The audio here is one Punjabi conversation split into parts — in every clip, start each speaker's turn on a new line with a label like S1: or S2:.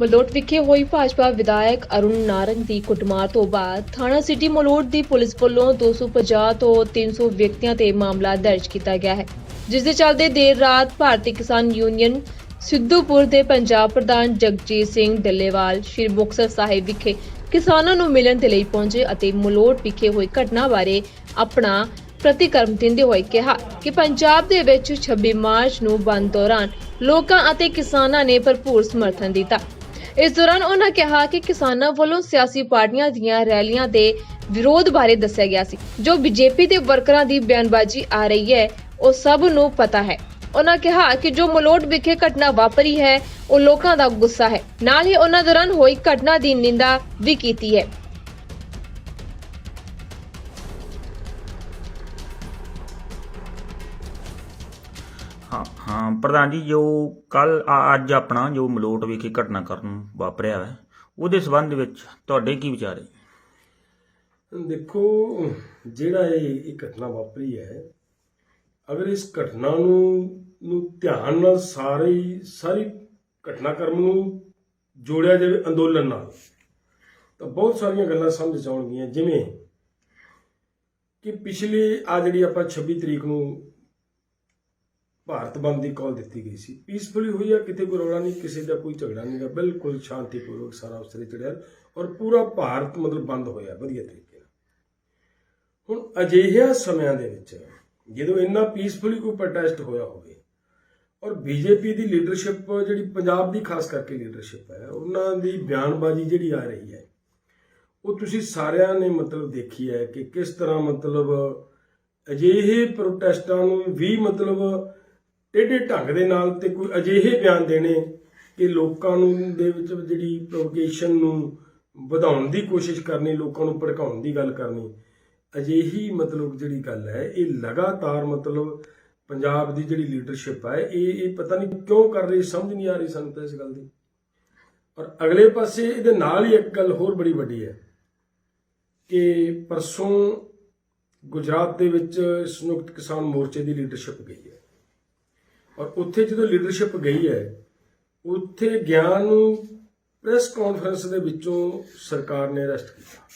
S1: ਮਲੋਟ ਵਿਖੇ ਹੋਈ ਭਾਜਪਾ ਵਿਧਾਇਕ ਅਰੁਣ ਨਾਰੰਗ ਦੀ ਕੁੱਟਮਾਰ ਤੋਂ ਬਾਅਦ ਥਾਣਾ ਸਿਟੀ ਮਲੋਟ ਦੀ ਪੁਲਿਸ ਵੱਲੋਂ 250 ਤੋਂ 300 ਵਿਅਕਤੀਆਂ ਤੇ ਮਾਮਲਾ ਦਰਜ ਕੀਤਾ ਗਿਆ ਹੈ, ਜਿਸ ਦੇ ਚੱਲਦੇ ਦੇਰ ਰਾਤ ਭਾਰਤੀ ਕਿਸਾਨ ਯੂਨੀਅਨ ਸਿੱਧੂਪੁਰ ਦੇ ਪੰਜਾਬ ਪ੍ਰਧਾਨ ਜਗਜੀਤ ਸਿੰਘ ਡੱਲੇਵਾਲ, ਸ਼੍ਰੀ ਮੁਕਤਸਰ ਸਾਹਿਬ ਵਿਖੇ ਕਿਸਾਨਾਂ ਨੂੰ ਮਿਲਣ ਦੇ ਲਈ ਪਹੁੰਚੇ ਅਤੇ ਮਲੋਟ ਵਿਖੇ ਹੋਈ ਘਟਨਾ ਬਾਰੇ ਆਪਣਾ ਪ੍ਰਤੀਕਰਮ ਦਿੰਦੇ ਹੋਏ ਕਿਹਾ ਕਿ ਪੰਜਾਬ ਦੇ ਵਿੱਚ 26 ਮਾਰਚ ਨੂੰ ਬੰਦ ਦੌਰਾਨ ਲੋਕਾਂ ਅਤੇ ਕਿਸਾਨਾਂ ਨੇ ਭਰਪੂਰ ਸਮਰਥਨ ਦਿੱਤਾ। ਇਸ ਦੌਰਾਨ ਉਹਨਾਂ ਕਿਹਾ ਕਿ ਕਿਸਾਨਾਂ ਵੱਲੋਂ ਸਿਆਸੀ ਪਾਰਟੀਆਂ ਦੀਆਂ ਰੈਲੀਆਂ ਦੇ ਵਿਰੋਧ ਬਾਰੇ ਦੱਸਿਆ ਗਿਆ ਸੀ। ਜੋ ਬੀਜੇਪੀ ਦੇ ਵਰਕਰਾਂ ਦੀ ਬਿਆਨਬਾਜ਼ੀ ਆ ਰਹੀ ਹੈ, ਉਹ ਸਭ ਨੂੰ ਪਤਾ ਹੈ। ਉਹਨਾਂ ਕਿਹਾ ਕਿ ਜੋ ਮਲੋਟ ਵਿਖੇ ਘਟਨਾ ਵਾਪਰੀ ਹੈ, ਉਹ ਲੋਕਾਂ ਦਾ ਗੁੱਸਾ ਹੈ। ਨਾਲ ਹੀ ਉਹਨਾਂ ਦੌਰਾਨ ਹੋਈ ਘਟਨਾ ਦੀ ਨਿੰਦਾ ਵੀ ਕੀਤੀ ਹੈ।
S2: ਹਾਂ ਹਾਂ, ਪ੍ਰਧਾਨ ਜੀ, ਜੋ ਕੱਲ ਅੱਜ ਆਪਣਾ ਜੋ ਮਲੋਟ ਵਿਖੇ ਘਟਨਾ ਕਰਨ ਵਾਪਰਿਆ ਹੈ, ਉਹਦੇ ਸਬੰਧ ਵਿੱਚ ਤੁਹਾਡੇ ਕੀ ਵਿਚਾਰ ਹੈ?
S3: ਦੇਖੋ, ਜਿਹੜਾ ਇਹ ਇਹ ਘਟਨਾ ਵਾਪਰੀ ਹੈ, ਅਗਰ ਇਸ ਘਟਨਾ ਨੂੰ ਨੂੰ ਧਿਆਨ ਨਾਲ ਸਾਰੀ ਸਾਰੀ ਘਟਨਾਕ੍ਰਮ ਨੂੰ ਜੋੜਿਆ ਜਾਵੇ ਅੰਦੋਲਨ ਨਾਲ, ਤਾਂ ਬਹੁਤ ਸਾਰੀਆਂ ਗੱਲਾਂ ਸਮਝ 'ਚ ਆਉਣਗੀਆਂ, ਜਿਵੇਂ ਕਿ ਪਿਛਲੇ, ਆ ਜਿਹੜੀ ਆਪਾਂ 26 ਤਰੀਕ ਨੂੰ ਭਾਰਤ ਬੰਦ ਦੀ ਕਾਲ ਦਿੱਤੀ ਗਈ ਸੀ। ਪੀਸਫੁਲੀ ਹੋਈ ਆ, ਕਿਤੇ ਕੋਈ ਰੌਲਾ ਨਹੀਂ, ਕਿਸੇ ਦਾ ਕੋਈ ਝਗੜਾ ਨਹੀਂਗਾ ਬਿਲਕੁਲ ਸ਼ਾਂਤੀਪੂਰਵਕ ਸਾਰਾ ਉਸਰੇ ਚੜਿਆ ਔਰ ਪੂਰਾ ਭਾਰਤ ਮਤਲਬ ਬੰਦ ਹੋਇਆ ਵਧੀਆ ਤਰੀਕੇ ਨਾਲ। ਹੁਣ ਅਜਿਹਿਆਂ ਸਮਿਆਂ ਦੇ ਵਿੱਚ ਜਦੋਂ ਇੰਨਾ ਪੀਸਫੁਲੀ ਕੋਈ ਪ੍ਰੋਟੈਸਟ ਹੋਇਆ ਹੋਵੇ ਔਰ ਬੀਜੇਪੀ ਦੀ ਲੀਡਰਸ਼ਿਪ ਜਿਹੜੀ ਪੰਜਾਬ ਦੀ ਖਾਸ ਕਰਕੇ ਲੀਡਰਸ਼ਿਪ ਹੈ, ਉਹਨਾਂ ਦੀ ਬਿਆਨਬਾਜ਼ੀ ਜਿਹੜੀ ਆ ਰਹੀ ਹੈ, ਉਹ ਤੁਸੀਂ ਸਾਰਿਆਂ ਨੇ ਮਤਲਬ ਦੇਖੀ ਹੈ ਕਿ ਕਿਸ ਤਰ੍ਹਾਂ ਮਤਲਬ ਅਜਿਹੇ ਪ੍ਰੋਟੈਸਟਾਂ ਨੂੰ ਵੀ ਮਤਲਬ ਟੇਢੇ ਢੰਗ ਦੇ ਨਾਲ ਤੇ ਕੋਈ ਅਜਿਹੇ ਬਿਆਨ ਦੇਣੇ ਕਿ ਲੋਕਾਂ ਨੂੰ ਦੇ ਵਿੱਚ ਜਿਹੜੀ ਪ੍ਰੋਵੋਕੇਸ਼ਨ ਨੂੰ ਵਧਾਉਣ ਦੀ ਕੋਸ਼ਿਸ਼ ਕਰਨੀ, ਲੋਕਾਂ ਨੂੰ ਭੜਕਾਉਣ ਦੀ ਗੱਲ ਕਰਨੀ, ਅਜਿਹੀ ਮਤਲਬ ਜਿਹੜੀ ਗੱਲ ਹੈ, ਇਹ ਲਗਾਤਾਰ ਮਤਲਬ ਪੰਜਾਬ ਦੀ ਜਿਹੜੀ ਲੀਡਰਸ਼ਿਪ ਹੈ, ਇਹ ਇਹ ਪਤਾ ਨਹੀਂ ਕਿਉਂ ਕਰ ਰਹੀ, ਸਮਝ ਨਹੀਂ ਆ ਰਹੀ ਸਾਨੂੰ ਤਾਂ ਇਸ ਗੱਲ ਦੀ। ਔਰ ਅਗਲੇ ਪਾਸੇ ਇਹਦੇ ਨਾਲ ਹੀ ਇੱਕ ਗੱਲ ਹੋਰ ਬੜੀ ਵੱਡੀ ਹੈ ਕਿ ਪਰਸੋਂ ਗੁਜਰਾਤ ਦੇ ਵਿੱਚ ਸੰਯੁਕਤ ਕਿਸਾਨ ਮੋਰਚੇ ਦੀ ਲੀਡਰਸ਼ਿਪ ਗਈ ਹੈ। ਔਰ ਉੱਥੇ ਜਦੋਂ ਲੀਡਰਸ਼ਿਪ ਗਈ ਹੈ, ਉੱਥੇ ਗਿਆਨ ਨੂੰ ਪ੍ਰੈਸ ਕਾਨਫਰੰਸ ਦੇ ਵਿੱਚੋਂ ਸਰਕਾਰ ਨੇ ਅਰੈਸਟ ਕੀਤਾ।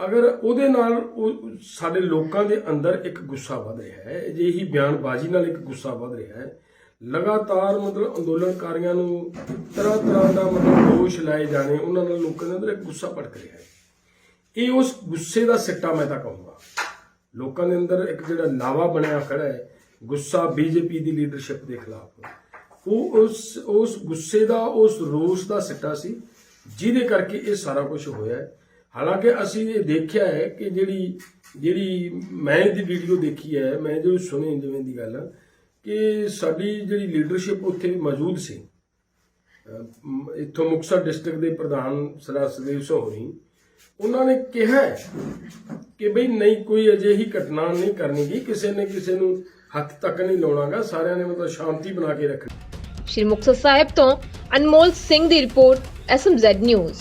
S3: ਅਗਰ ਉਹਦੇ ਨਾਲ ਉਹ ਸਾਡੇ ਲੋਕਾਂ ਦੇ ਅੰਦਰ ਇੱਕ ਗੁੱਸਾ ਵੱਧ ਰਿਹਾ ਹੈ, ਅਜਿਹੀ ਬਿਆਨਬਾਜ਼ੀ ਨਾਲ ਇੱਕ ਗੁੱਸਾ ਵੱਧ ਰਿਹਾ ਹੈ, ਲਗਾਤਾਰ ਮਤਲਬ ਅੰਦੋਲਨਕਾਰੀਆਂ ਨੂੰ ਤਰ੍ਹਾਂ ਤਰ੍ਹਾਂ ਦਾ ਮਤਲਬ ਦੋਸ਼ ਲਾਏ ਜਾਣੇ, ਉਹਨਾਂ ਨਾਲ ਲੋਕਾਂ ਦੇ ਅੰਦਰ ਇੱਕ ਗੁੱਸਾ ਭੜਕ ਰਿਹਾ ਹੈ। ਇਹ ਉਸ ਗੁੱਸੇ ਦਾ ਸਿੱਟਾ ਮੈਂ ਤਾਂ ਕਹੂੰਗਾ। ਲੋਕਾਂ ਦੇ ਅੰਦਰ ਇੱਕ ਜਿਹੜਾ ਲਾਵਾ ਬਣਿਆ ਖੜਾ ਹੈ ਗੁੱਸਾ ਬੀਜੇਪੀ ਦੀ ਲੀਡਰਸ਼ਿਪ ਦੇ ਖਿਲਾਫ। ਉਹ ਉਸ ਉਸ ਗੁੱਸੇ ਦਾ, ਉਸ ਰੋਸ ਦਾ ਸਿੱਟਾ ਸੀ, ਜਿਹਦੇ ਕਰਕੇ ਇਹ ਸਾਰਾ ਕੁਝ ਹੋਇਆ ਹੈ। ਹਾਲਾਂਕਿ ਅਸੀਂ ਇਹ ਦੇਖਿਆ ਹੈ ਕਿ ਜਿਹੜੀ ਜਿਹੜੀ ਮੈਂ ਇਹਦੀ ਵੀਡੀਓ ਦੇਖੀ ਹੈ, ਮੈਂ ਜੋ ਸੁਣੀ ਜਿਵੇਂ ਦੀ ਗੱਲ, ਕਿ ਸਾਡੀ ਜਿਹੜੀ ਲੀਡਰਸ਼ਿਪ ਉੱਥੇ ਮੌਜੂਦ ਸੀ। ਇੱਥੋਂ ਮੁਕਤਸਰ ਡਿਸਟ੍ਰਿਕਟ ਦੇ ਪ੍ਰਧਾਨ ਸਰਦਾਰ ਸੁਦੇਵ ਸੋਹਣੀ, ਉਹਨਾਂ ਨੇ ਕਿਹਾ ਹੈ ਕਿ ਬਈ ਨਹੀਂ, ਕੋਈ ਅਜਿਹੀ ਘਟਨਾ ਨਹੀਂ ਕਰਨੀ ਗਈ ਕਿਸੇ ਨੇ ਕਿਸੇ ਨੂੰ ਹੱਥ ਤੱਕ ਨਹੀਂ ਲਾਉਣਾਗਾ, ਸਾਰਿਆਂ ਨੇ ਮਤਲਬ ਸ਼ਾਂਤੀ ਬਣਾ ਕੇ ਰੱਖਣੀ।
S1: ਸ਼੍ਰੀ ਮੁਕਤਸਰ ਸਾਹਿਬ ਤੋਂ ਅਨਮੋਲ ਸਿੰਘ ਦੀ ਰਿਪੋਰਟ ਐਸਐਮਜ਼ੈਡ ਨਿਊਜ਼